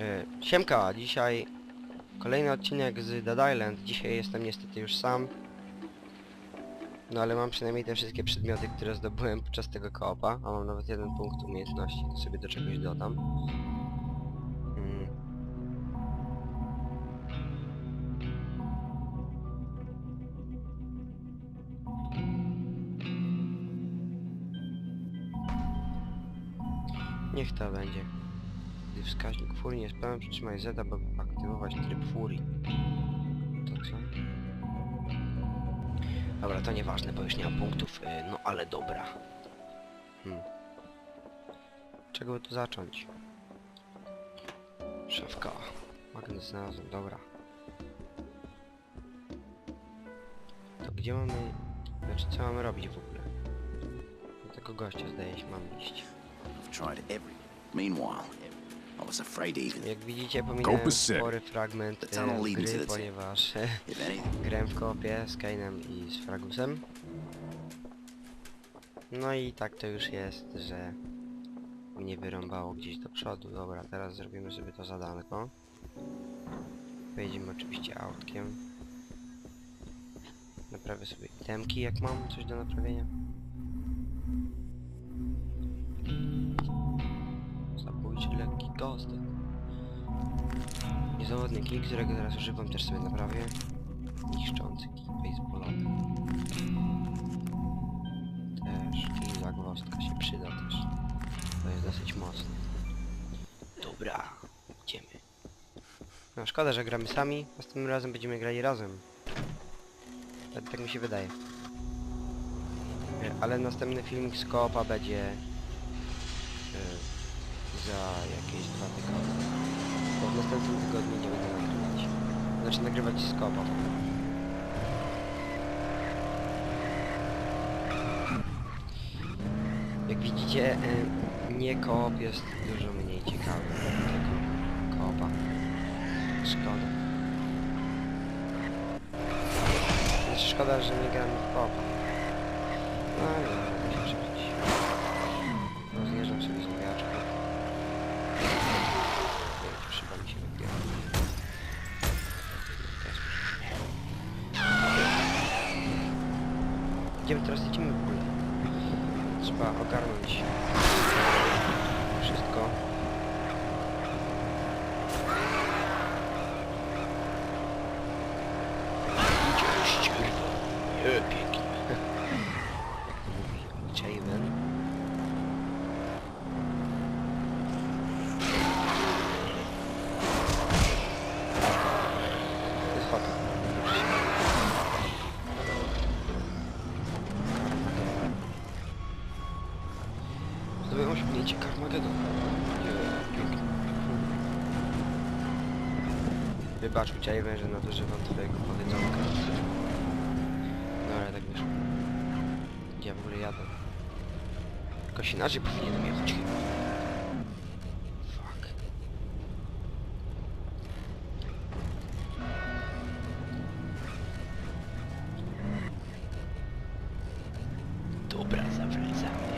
E, Siemka, dzisiaj kolejny odcinek z Dead Island. Dzisiaj jestem niestety już sam. No ale mam przynajmniej te wszystkie przedmioty, które zdobyłem podczas tego koopa, a mam nawet jeden punkt umiejętności, to sobie do czegoś dodam. Mm. Niech to będzie. Wskaźnik furii nie jest pełen, przytrzymaj Z, aby aktywować tryb furii. To co? Dobra, to nieważne, bo już nie mam punktów, y, no ale dobra. Hmm. Czego by tu zacząć? Szafka. Magnes znalazłem, dobra. To gdzie mamy... Znaczy, co mamy robić w ogóle? Do tego gościa zdaje się mam iść. Meanwhile, was afraid even Jak widzicie, pominąłem spory fragment e, gry, ponieważ grałem w koopie z Kainem i z Fragusem. No i tak to już jest, że mnie wyrąbało gdzieś do przodu. Dobra, teraz zrobimy sobie to zadanko. Pojedziemy oczywiście autkiem. Naprawię sobie itemki, jak mam coś do naprawienia. Zabójczy lekki kostek. Niezawodny kick, którego teraz używam, też sobie naprawię. Niszczący kick baseballowy. Też i zagwozdka się przyda też. To jest dosyć mocne. Dobra, idziemy. No szkoda, że gramy sami. Następnym razem będziemy grali razem. Tak, tak mi się wydaje. Ale następny filmik z koopa będzie za jakieś dwa tygodnie. Bo w następnym tygodniu nie będę nagrywać. Znaczy nagrywać z koopa. Jak widzicie, e, nie koop jest dużo mniej ciekawy tego koopa. Szkoda. Znaczy szkoda, że nie gramy w koopa. No ale Gdzie my teraz lecimy w ogóle? Trzeba ogarnąć wszystko. Idzie ścierwo. Nie, pięknie. Jak to mówi Javen. To jest foto. Karmagedon. Zdobyłem osiągnięcie Karmagedon. Nie, pięknie. Wybacz, Javen, że nadużywam twojego powiedzonka. No ale tak. Gdzie ja w ogóle jadę? Jakoś inaczej powinienem jechać chyba. Fuck. Dobra, zawracamy.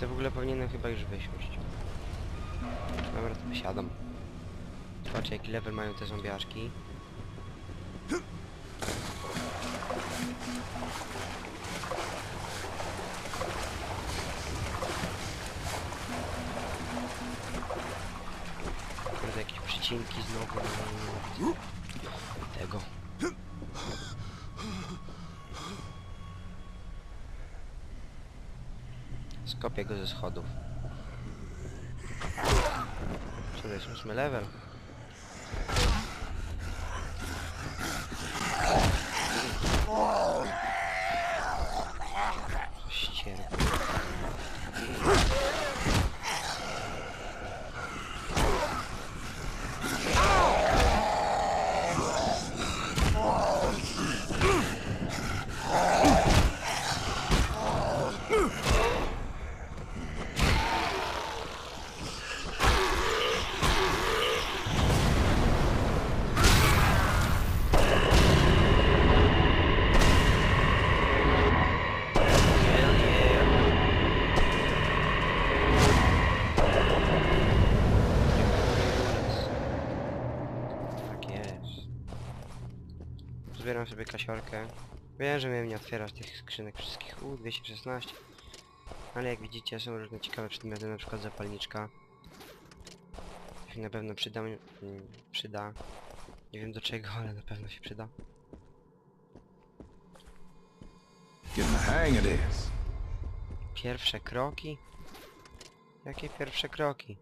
To w ogóle powinienem chyba już wysiąść. Dobra, to wysiadam. Patrz jaki level mają te zombiaszki. Kurde, jakieś przycinki znowu. no, nie widzę Tego. Skopię go ze schodów. Jest ósmy level? Pozbieram sobie kasiorkę. Wiem, że miałem nie otwierać tych skrzynek wszystkich. U, 216. Ale jak widzicie są różne ciekawe przedmioty, na przykład zapalniczka. Się na pewno przyda, mm, przyda. Nie wiem do czego, ale na pewno się przyda. Pierwsze kroki? Jakie pierwsze kroki?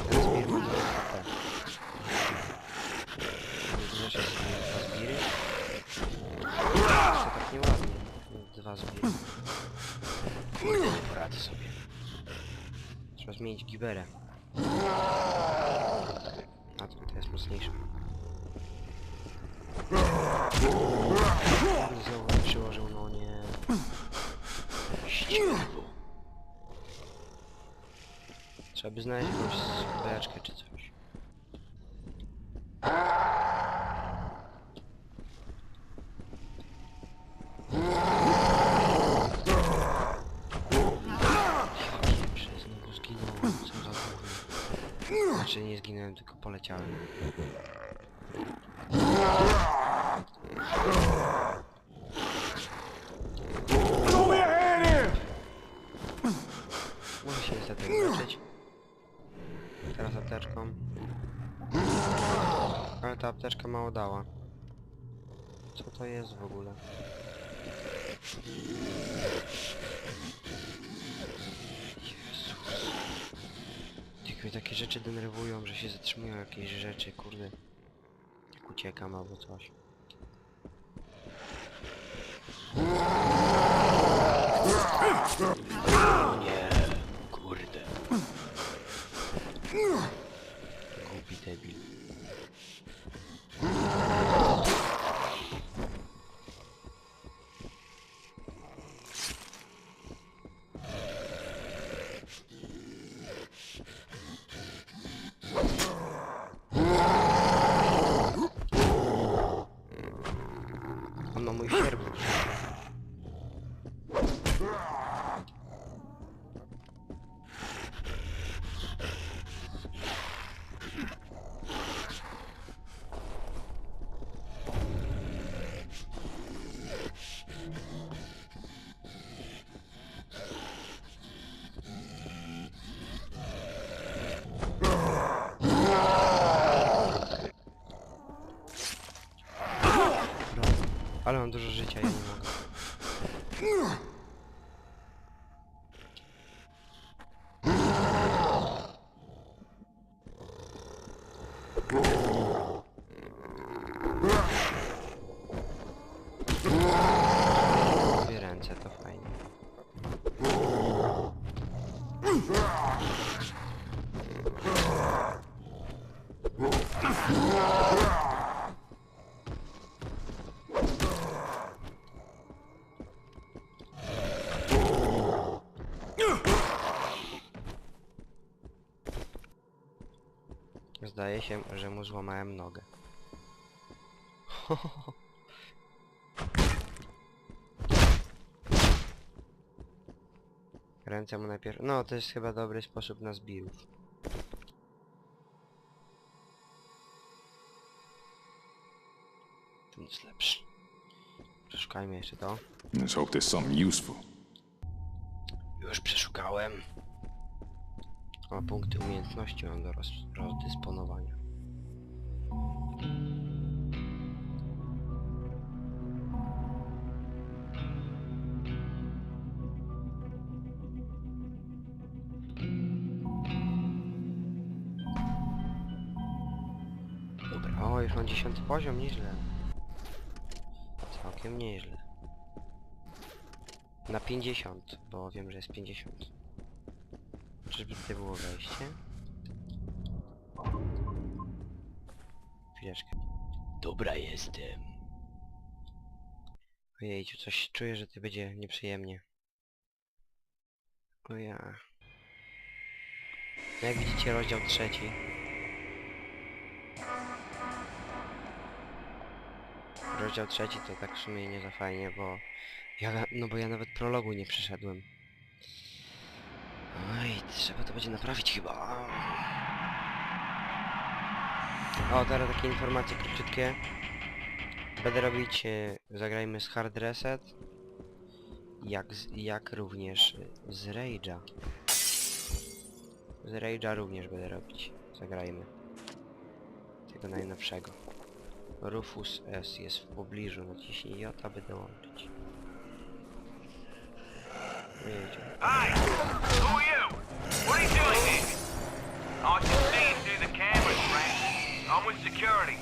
Teraz zbierz mi dwa HP. Widzę, że sobie dwa zbiry. To tak nieładnie. Dwa zbiry. Kurde, nie poradzę sobie. Zmienić giberę. A to, jest mocniejsze. Mi przyłożył, no nie. Ścigło. Trzeba by znaleźć jakąś beczkę czy coś. Pierwszy znowu zginąłem, co za gówno. Znaczy nie zginąłem, tylko poleciałem. Muszę się niestety uleczyć. Teraz apteczką. Ale ta apteczka mało dała. Co to jest w ogóle? Jezus. Jak mnie takie rzeczy denerwują, że się zatrzymują jakieś rzeczy, kurde. Jak uciekam albo coś. O nie, kurde. Głupi debil. On ma mój sierp. Ale mam dużo życia, ja nie mogę. Dwie ręce, to fajnie. Zdaje się, że mu złamałem nogę. Ręce mu najpierw... No, to jest chyba dobry sposób na zbirów. Ten jest lepszy. Przeszukajmy jeszcze to. Let's hope there's something useful. Już przeszukałem. A punkty umiejętności mam do roz, rozdysponowania. Dobra, o już mam 10 poziom, nieźle. Całkiem nieźle. Na 50, bo wiem, że jest 50. Czyżby tutaj było wejście? Chwileczkę. Dobra jestem. Ojejciu, coś czuję, że to będzie nieprzyjemnie. O ja. No Jak widzicie rozdział trzeci. Rozdział trzeci to tak w sumie nie za fajnie, bo Ja, no bo ja nawet prologu nie przeszedłem. Oj, trzeba to będzie naprawić chyba. O, teraz takie informacje króciutkie. Będę robić, e, zagrajmy z Hard Reset. Jak, z, jak również z Rage'a. Z Rage'a również będę robić. Zagrajmy. Tego najnowszego. Rufus S jest w pobliżu. Naciśnij J, aby dołączyć. Jedzie. With security.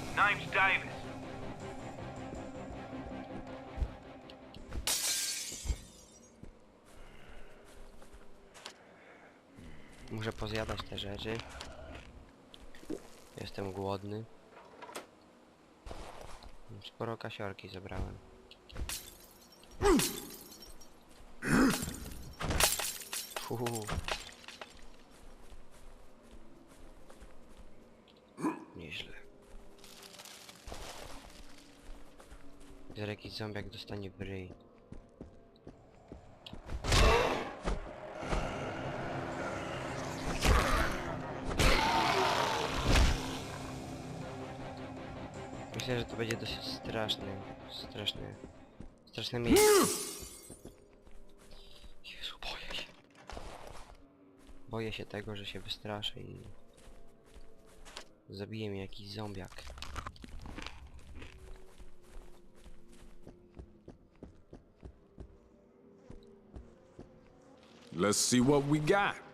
Muszę pozjadać te rzeczy. Jestem głodny. Sporo kasiorki zebrałem. Fuhu. Nieźle. Zaraz jakiś zombiak dostanie w. Myślę, że to będzie dosyć straszne, straszne, straszne miejsce. Boję się tego, że się wystraszę i zabije mnie jakiś zombiak. Let's see what we got.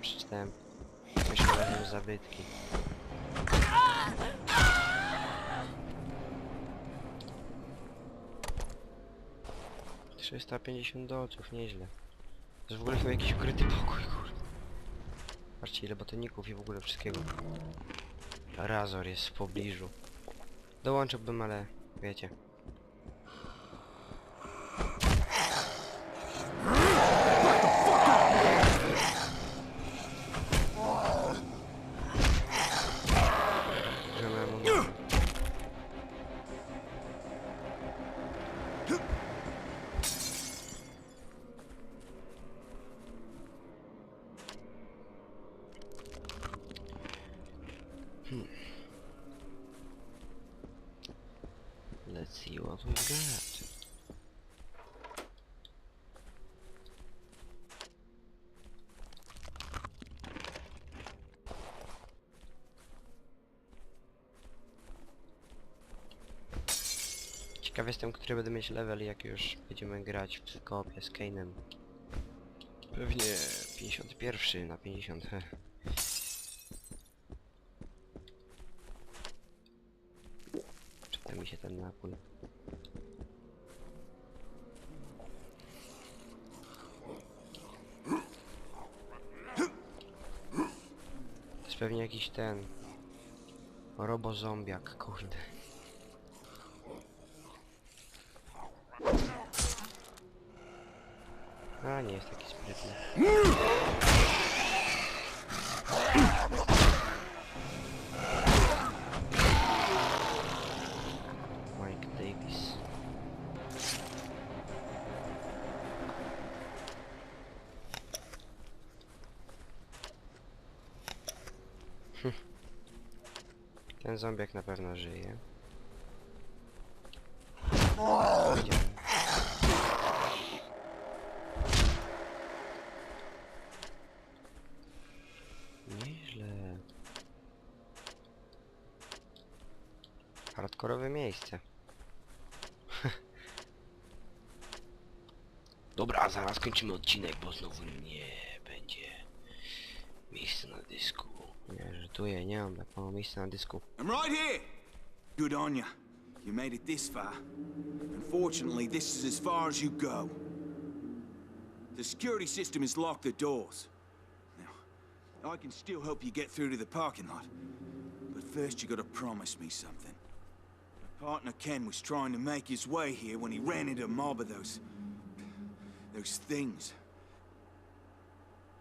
Przeczytałem. Są zabytki. Trzysta pięćdziesiąt dolców, nieźle. To w ogóle chyba jakiś ukryty pokój, kurde. Patrzcie ile batoników i w ogóle wszystkiego. Razor jest w pobliżu. Dołączyłbym, ale wiecie. Huh? Ciekaw jestem, który będę mieć level, jak już będziemy grać w koopie z Kane'em. Pewnie 51 na 50. heh. Czyta mi się ten napój. To jest pewnie jakiś ten... Robozombiak, kurde. A, nie jest taki sprytny. Mike Davis. Hm. Ten zombiak na pewno żyje. Hardkorowe miejsce. Dobra, zaraz kończymy odcinek, bo znowu nie będzie miejsca na dysku. Nie, żartuję, nie mam tak mało miejsca na dysku. I'm right here. Good on you. You made it this far. Unfortunately, this is as far as you go. The security system has locked the doors. Now, I can still help you get through to the parking lot. But first, you gotta promise me something. Partner Ken was trying to make his way here when he ran into a mob of those... those things.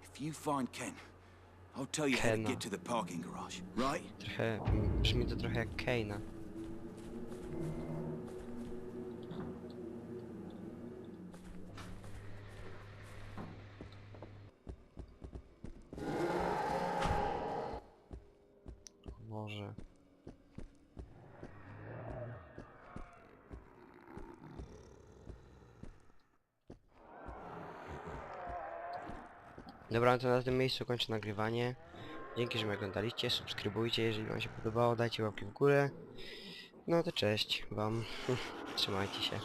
If you find Ken, I'll tell you how to get to the parking garage, right? Trochę, mm, brzmi to trochę jak. Dobra, to na tym miejscu kończę nagrywanie. Dzięki, że mnie oglądaliście, subskrybujcie, jeżeli wam się podobało, dajcie łapki w górę. No to cześć wam, trzymajcie się.